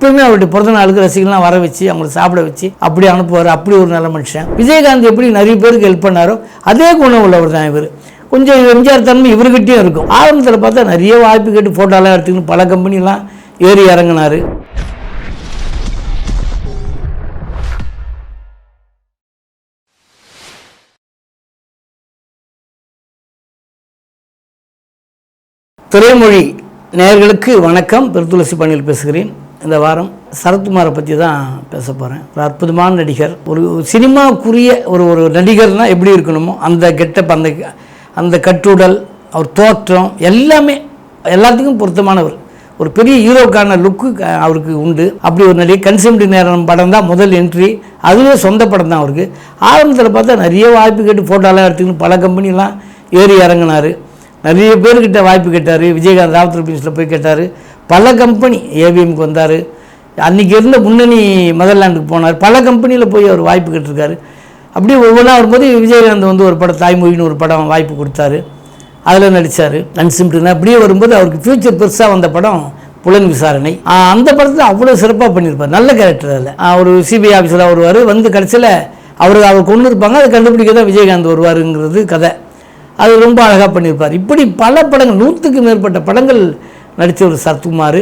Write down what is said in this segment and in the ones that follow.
எப்பவுமே அவருடைய பிறந்த நாளுக்கு ரசிகர்லாம் வர வச்சு அவங்களை சாப்பிட வச்சு அப்படி அனுப்புவார். அப்படி ஒரு நல்ல மனுஷன். விஜயகாந்த் எப்படி நிறைய பேருக்கு ஹெல்ப் பண்ணாரோ அதே குணம் உள்ளவர் தான் இவர். கொஞ்சம் எம்ஜிஆர் தன்மை இவர்கிட்டயும் இருக்கும். ஆரம்பத்தில் பார்த்தா நிறைய வாய்ப்பு கேட்டு ஃபோட்டோலாம் எடுத்துக்கணும் பல கம்பெனிலாம் ஏறி இறங்கினார். திரைமொழி நேயர்களுக்கு வணக்கம். பெருத்துளசி பணியில் பேசுகிறேன். இந்த வாரம் சரத்குமாரை பற்றி தான் பேச போகிறேன் ஒரு அற்புதமான நடிகர். ஒரு சினிமாவுக்குரிய ஒரு ஒரு நடிகர்னால் எப்படி இருக்கணுமோ அந்த கெட்டப் அந்த அந்த கட்டுடல் அவர் தோற்றம் எல்லாமே எல்லாத்துக்கும் பொருத்தமானவர். ஒரு பெரிய ஹீரோக்கான லுக்கு அவருக்கு உண்டு. அப்படி ஒரு நடிகை கன்சியூம்டி நேரம் படம் தான் முதல் என்ட்ரி அதுவே சொந்த படம் தான் அவருக்கு. ஆரம்பத்தில் பார்த்தா நிறைய வாய்ப்பு கேட்டு ஃபோட்டோலாம் எடுத்துக்கணும் பல கம்பெனிலாம் ஏறி இறங்கினார். நிறைய பேர்கிட்ட வாய்ப்பு கேட்டார். விஜயகாந்த் ராவத்தர் பிசினஸில் போய் கேட்டார். பல கம்பெனி ஏவிஎம்க்கு வந்தார். அன்றைக்கி இருந்த முன்னணி மதர்லாண்டுக்கு போனார். பல கம்பெனியில் போய் அவர் வாய்ப்பு கேட்டிருக்காரு. அப்படியே ஒவ்வொன்றா வரும்போது விஜயகாந்த் வந்து ஒரு படம் தாய்மொழின்னு ஒரு படம் வாய்ப்பு கொடுத்தாரு. அதில் நடித்தார் நன்சிம்ட்டுன்னு அப்படியே வரும்போது அவருக்கு ஃப்யூச்சர் பெருசாக வந்த படம் புலன் விசாரணை. அந்த படத்தில் அவ்வளோ சிறப்பாக பண்ணியிருப்பார். நல்ல கேரக்டர் அதில். ஒரு சிபிஐ ஆஃபீஸராக வருவார். வந்து கடைசியில் அவர் அவர் கொண்டு இருப்பாங்க அதை கண்டுபிடிக்க தான் விஜயகாந்த் வருவாருங்கிறது கதை. அது ரொம்ப அழகாக பண்ணியிருப்பார். இப்படி பல படங்கள் நூற்றுக்கு மேற்பட்ட படங்கள் நடித்தவர் சரத்குமார்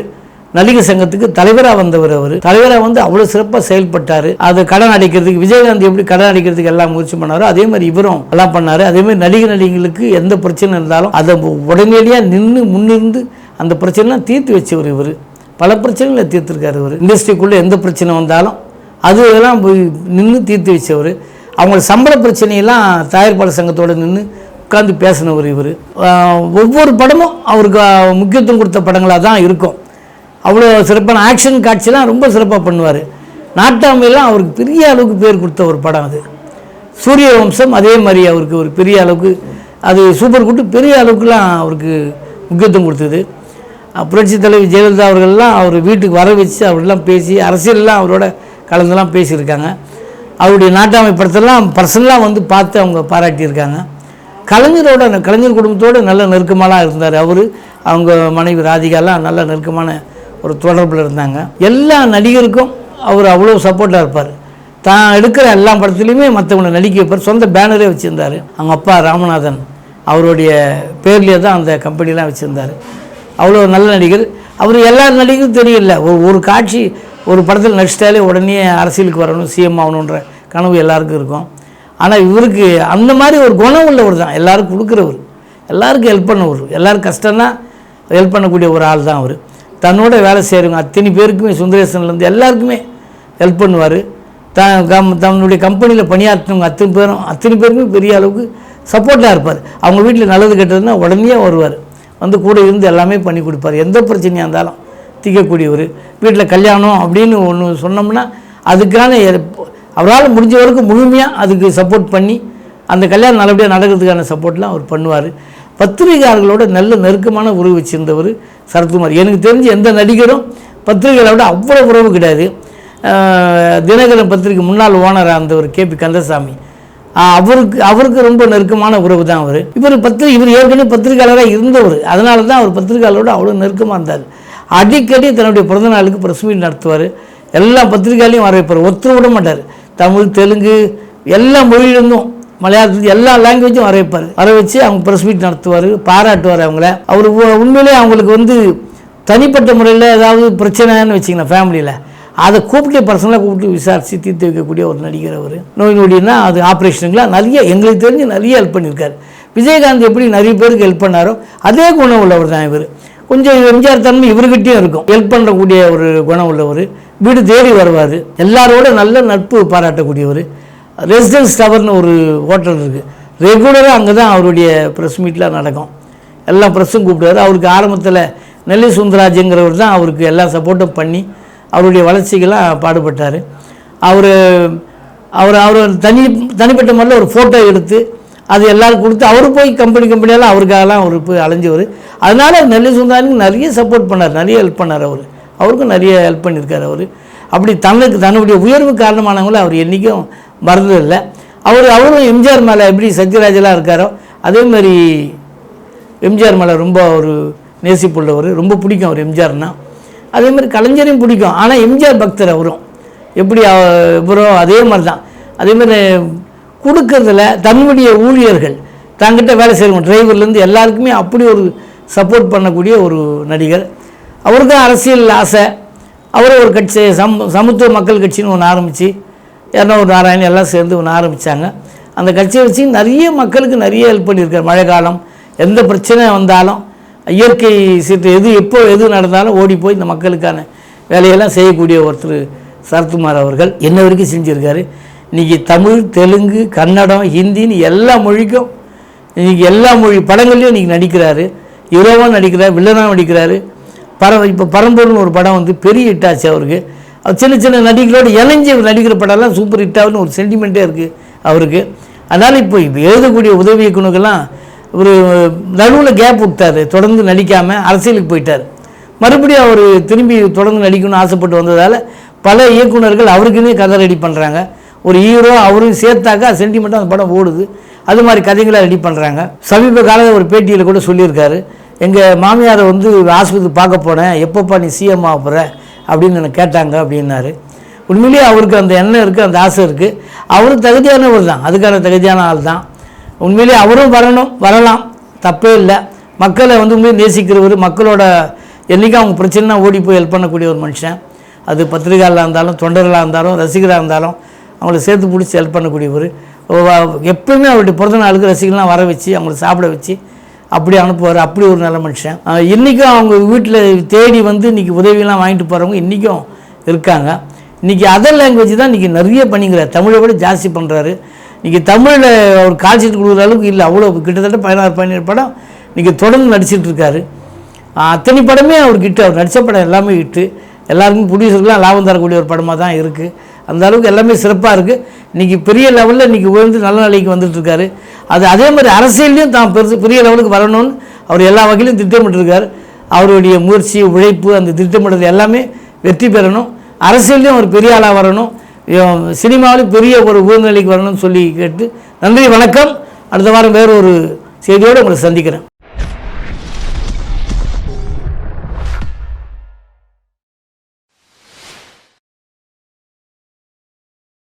நடிகர் சங்கத்துக்கு தலைவராக வந்தவர் அவர். தலைவராக வந்து அவ்வளோ சிறப்பாக செயல்பட்டார். அது கடன் அடைக்கிறதுக்கு விஜயகாந்த் எப்படி கடன் அடைக்கிறதுக்கு எல்லாம் முயற்சி பண்ணாரோ அதே மாதிரி இவரும் எல்லாம் பண்ணார். அதே மாதிரி நடிகர் நடிகைகளுக்கு எந்த பிரச்சனை இருந்தாலும் அதை உடனடியாக நின்று முன்னிருந்து அந்த பிரச்சனைலாம் தீர்த்து வச்சவர் இவர். பல பிரச்சனைகளை தீர்த்துருக்காரு இவர். இண்டஸ்ட்ரிக்குள்ளே எந்த பிரச்சனை வந்தாலும் அது எல்லாம் நின்று தீர்த்து வச்சவர். அவங்க சம்பள பிரச்சனையெல்லாம் தயாரிப்பாளர் சங்கத்தோடு நின்று உட்காந்து பேசினவர் இவர். ஒவ்வொரு படமும் அவருக்கு முக்கியத்துவம் கொடுத்த படங்களாக தான் இருக்கும். அவ்வளோ சிறப்பான ஆக்ஷன் காட்சிலாம் ரொம்ப சிறப்பாக பண்ணுவார். நாட்டாமையெல்லாம் அவருக்கு பெரிய அளவுக்கு பேர் கொடுத்த ஒரு படம் அது. சூரிய வம்சம் அதே மாதிரி அவருக்கு ஒரு பெரிய அளவுக்கு அது சூப்பர் கூட்டு பெரிய அளவுக்குலாம் அவருக்கு முக்கியத்துவம் கொடுத்தது. புரட்சி தலைவி ஜெயலலிதா அவர்கள்லாம் அவர் வீட்டுக்கு வர வச்சு அவரெல்லாம் பேசி அரசியல்லாம் அவரோட கலந்துலாம் பேசியிருக்காங்க. அவருடைய நாட்டாமை படத்தெல்லாம் பர்சனலாக வந்து பார்த்து அவங்க பாராட்டியிருக்காங்க. கலைஞரோட கலைஞர் குடும்பத்தோடு நல்ல நெருக்கமாலாம் இருந்தார். அவர் அவங்க மனைவி ராதிகாலாம் நல்ல நெருக்கமான ஒரு தொடர்பில் இருந்தாங்க. எல்லா நடிகருக்கும் அவர் அவ்வளோ சப்போர்ட்டாக இருப்பார். தான் எடுக்கிற எல்லா படத்துலையுமே மற்றவங்களை நடிக்க வைப்பார். சொந்த பேனரே வச்சுருந்தார். அவங்க அப்பா ராமநாதன் அவருடைய பேர்லேயே தான் அந்த கம்பெனிலாம் வச்சுருந்தார். அவ்வளோ நல்ல நடிகர். அவர் எல்லா நடிகரும் தெரியல. ஒரு ஒரு காட்சி ஒரு படத்தில் நடிச்சிட்டாலே உடனே அரசியலுக்கு வரணும் சிஎம் ஆகணுன்ற கனவு எல்லாருக்கும் இருக்கும். ஆனால் இவருக்கு அந்த மாதிரி ஒரு குணம் உள்ளவர் தான். எல்லாருக்கும் கொடுக்குறவர். எல்லாருக்கும் ஹெல்ப் பண்ணவர். எல்லாரும் கஷ்டம்னா ஹெல்ப் பண்ணக்கூடிய ஒரு ஆள் தான் அவர். தன்னோட வேலை செய்கிறவங்க அத்தனை பேருக்குமே சுந்தரேசன்லேருந்து எல்லாருக்குமே ஹெல்ப் பண்ணுவார். த கம் தன்னுடைய கம்பெனியில் பணியாற்றினவங்க அத்தனை பேரும் அத்தனை பேருக்குமே பெரிய அளவுக்கு சப்போர்ட்டாக இருப்பார். அவங்க வீட்டில் நல்லது கெட்டதுன்னா உடனே வருவார். வந்து கூட இருந்து எல்லாமே பண்ணி கொடுப்பார். எந்த பிரச்சனையாக இருந்தாலும் திக்கக்கூடியவர். வீட்டில் கல்யாணம் அப்படின்னு ஒன்று சொன்னோம்னா அதுக்கான அவரால் முடிஞ்ச வரைக்கும் முழுமையாக அதுக்கு சப்போர்ட் பண்ணி அந்த கல்யாணம் நல்லபடியாக நடக்கிறதுக்கான சப்போர்ட்லாம் அவர் பண்ணுவார். பத்திரிகையாளர்களோட நல்ல நெருக்கமான உறவு வச்சுருந்தவர் சரத்குமார். எனக்கு தெரிஞ்சு எந்த நடிகரும் பத்திரிகைகளோட அவ்வளோ உறவு கிடையாது. தினகரன் பத்திரிகை முன்னாள் ஓனராக இருந்தவர் கேபி கந்தசாமி. அவருக்கு அவருக்கு ரொம்ப நெருக்கமான உறவு தான் அவர். இவர் பத்திரி இவர் ஏற்கனவே பத்திரிகையாளராக இருந்தவர். அதனால தான் அவர் பத்திரிகையாளரோட அவ்வளோ நெருக்கமாக இருந்தார். அடிக்கடி தன்னுடைய பிறந்த நாளுக்கு ப்ரெஸ் மீட் நடத்துவார். எல்லா பத்திரிகையாலையும் வரவேற்பார். ஒத்துற விட மாட்டார். தமிழ் தெலுங்கு எல்லா மொழியிலிருந்தும் மலையாளத்துல எல்லா லாங்குவேஜும் வர வைப்பார் வர வச்சு அவங்க ப்ரெஸ் மீட் நடத்துவார் பாராட்டுவார் அவங்கள. அவர் உ- உண்மையிலே அவங்களுக்கு வந்து தனிப்பட்ட முறையில் ஏதாவது பிரச்சனைன்னு வச்சிங்கன்னா ஃபேமிலியில் அதை கூப்பிட்டு பர்சனலாக கூப்பிட்டு விசாரித்து தீர்த்து வைக்கக்கூடிய ஒரு நடிகர் அவர். நோய் நொடினா அது ஆப்ரேஷனுங்களா நிறைய எங்களுக்கு தெரிஞ்சு நிறைய ஹெல்ப் பண்ணியிருக்காரு. விஜயகாந்த் எப்படி நிறைய பேருக்கு ஹெல்ப் பண்ணாரோ அதே குணம் உள்ளவர் தான் இவர். கொஞ்சம் எம்ஜிஆர் தன்மை இவர்கிட்டயும் இருக்கும். ஹெல்ப் பண்ணக்கூடிய ஒரு குணம் உள்ளவர். வீடு தேடி வருவார். எல்லாரோட நல்ல நட்பு பாராட்டக்கூடியவர். ரெசிடென்ஸ் டவர்னு ஒரு ஹோட்டல் இருக்குது ரெகுலராக அங்கே தான் அவருடைய ப்ரெஸ் மீட்லாம் நடக்கும். எல்லா ப்ரெஸ்ஸும் கூப்பிடுவார். அவருக்கு ஆரம்பத்தில் நெல்லி சுந்தராஜுங்கிறவர் தான் அவருக்கு எல்லா சப்போர்ட்டும் பண்ணி அவருடைய வளர்ச்சிக்கெல்லாம் பாடுபட்டார். அவர் அவர் அவர் தனி தனிப்பட்ட முறையில் ஒரு ஃபோட்டோ எடுத்து அது எல்லோரும் கொடுத்து அவர் போய் கம்பெனி கம்பெனியெல்லாம் அவருக்காகலாம் அவர் போய் அலைஞ்சவர். அதனால் நெல்லி சுந்தராஜுக்கு நிறைய சப்போர்ட் பண்ணார் நிறைய ஹெல்ப் பண்ணார் அவர். அவருக்கும் நிறைய ஹெல்ப் பண்ணியிருக்கார் அவர். அப்படி தன்னுக்கு தன்னுடைய உயர்வு காரணமானவங்கள அவர் என்றைக்கும் மறந்ததில்லை அவர் அவரும் எம்ஜிஆர் மேலே எப்படி சத்யராஜெல்லாம் இருக்காரோ அதே மாதிரி எம்ஜிஆர் மேலே ரொம்ப ஒரு நேசிப்புள்ளவர் ரொம்ப பிடிக்கும் அவர் எம்ஜிஆர்னா. அதே மாதிரி கலைஞரையும் பிடிக்கும். ஆனால் எம்ஜிஆர் பக்தர் அவரும். எப்படி அவ- இவரோ அதே மாதிரி தான் அதேமாதிரி கொடுக்கறதுல தன்னுடைய ஊழியர்கள் தங்கிட்ட வேலை செய்கிறவங்க டிரைவர்லேருந்து எல்லாருக்குமே அப்படி ஒரு சப்போர்ட் பண்ணக்கூடிய ஒரு நடிகர். அவருக்கும் அரசியல் ஆசை. அவரும் ஒரு கட்சி சம் சமத்துவ மக்கள் கட்சின்னு ஒன்று ஆரம்பித்து இரநூறு நாராயணன் எல்லாம் சேர்ந்து ஒன்று ஆரம்பித்தாங்க அந்த கட்சியை வச்சு நிறைய மக்களுக்கு நிறைய ஹெல்ப் பண்ணியிருக்காரு. மழை காலம் எந்த பிரச்சனை வந்தாலும் இயற்கை சீட்டு எது எப்போ எது நடந்தாலும் ஓடி போய் இந்த மக்களுக்கான வேலையெல்லாம் செய்யக்கூடிய ஒருத்தர் சரத்குமார் அவர்கள். என்ன வரைக்கும் செஞ்சுருக்காரு? இன்றைக்கி தமிழ் தெலுங்கு கன்னடம் ஹிந்தின்னு எல்லா மொழிக்கும் இன்றைக்கி எல்லா மொழி படங்கள்லையும் இன்றைக்கி நடிக்கிறாரு. ஹீரோவாக நடிக்கிறார் வில்லனாக நடிக்கிறாரு. பர இப்போ பரம்பூர்னு ஒரு படம் வந்து பெரிய ஹிட் ஆச்சு அவருக்கு. அவர் சின்ன சின்ன நடிகளோடு இணைஞ்சு நடிக்கிற படம்லாம் சூப்பர் ஹிட்டாகுன்னு ஒரு சென்டிமெண்ட்டே இருக்குது அவருக்கு. அதனால் இப்போ இப்போ எழுதக்கூடிய உதவி இயக்குனருக்கெல்லாம் ஒரு நடுவில் கேப் விட்டார் தொடர்ந்து நடிக்காமல் அரசியலுக்கு போயிட்டார். மறுபடியும் அவர் திரும்பி தொடர்ந்து நடிக்கணும்னு ஆசைப்பட்டு வந்ததால் பல இயக்குனர்கள் அவருக்குன்னே கதை ரெடி பண்ணுறாங்க ஒரு ஹீரோ அவரும் சேர்த்தாக்கா சென்டிமெண்ட்டாக அந்த படம் ஓடுது. அது மாதிரி கதைகளை ரெடி பண்ணுறாங்க சமீப காலத்தில் ஒரு பேட்டியில் கூட சொல்லியிருக்காரு. எங்கள் மாமியாரை வந்து ஆஸ்பத்திரி பார்க்க போனேன். எப்பப்பா நீ சிஎம் ஆக அப்படின்னு எனக்கு கேட்டாங்க அப்படின்னாரு. உண்மையிலேயே அவருக்கு அந்த எண்ணம் இருக்குது அந்த ஆசை இருக்குது அவரும் தகுதியானவர் தான். அதுக்கான தகுதியான ஆள் தான். உண்மையிலேயே அவரும் வரணும் வரலாம். தப்பே இல்லை. மக்களை வந்து உண்மையை நேசிக்கிறவர் மக்களோட என்றைக்கும் அவங்க பிரச்சனைனா ஓடி போய் ஹெல்ப் பண்ணக்கூடிய ஒரு மனுஷன். அது பத்திரிகையாளராக இருந்தாலும் தொண்டர்களாக இருந்தாலும் ரசிகராக இருந்தாலும் அவங்கள சேர்த்து பிடிச்சி ஹெல்ப் பண்ணக்கூடியவர். வ- அவருடைய பிறந்த நாளுக்கு ரசிகர்லாம் வர வச்சு அவங்கள சாப்பிட வச்சு அப்படி அனுப்புவார். அப்படி ஒரு நல்ல மனுஷன். இன்றைக்கும் அவங்க வீட்டில் தேடி வந்து இன்றைக்கி உதவியெல்லாம் வாங்கிட்டு போகிறவங்க இன்றைக்கும் இருக்காங்க. இன்றைக்கி அதர் லாங்குவேஜ் தான் இன்றைக்கி நிறைய பண்ணிக்கிறார் தமிழை விட ஜாஸ்தி பண்ணுறாரு இன்றைக்கி தமிழில் அவர் கால்ஷீட் கொடுக்குற அளவுக்கு இல்லை அவ்வளோ கிட்டத்தட்ட பதினாறு பதினேழு படம் இன்றைக்கி தொடர்ந்து நடிச்சிட்ருக்காரு அத்தனை படமே அவர் அவர் நடித்த படம் எல்லாமே ஹிட்டு எல்லாருக்கும் ப்ரொடியூசருக்குலாம் லாபம் தரக்கூடிய ஒரு படமாக தான் இருக்குது அந்த அளவுக்கு எல்லாமே சிறப்பாக இருக்குது இன்றைக்கி பெரிய லெவலில் இன்றைக்கி உயர்ந்து நல்ல நிலைக்கு வந்துட்டுருக்காரு அது அதே மாதிரி அரசியல்லையும் தான் பெருசு பெரிய லெவலுக்கு வரணும்னு அவர் எல்லா வகையிலும் திட்டமிட்டிருக்கார். அவருடைய முயற்சி உழைப்பு அந்த திட்டமிடுறது எல்லாமே வெற்றி பெறணும். அரசியல்லையும் ஒரு பெரிய ஆளாக வரணும். சினிமாவிலும் பெரிய ஒரு உயர்நிலைக்கு வரணும்னு சொல்லி கேட்டு நன்றி வணக்கம். அடுத்த வாரம் வேறு ஒரு செய்தியோடு உங்களை சந்திக்கிறேன்.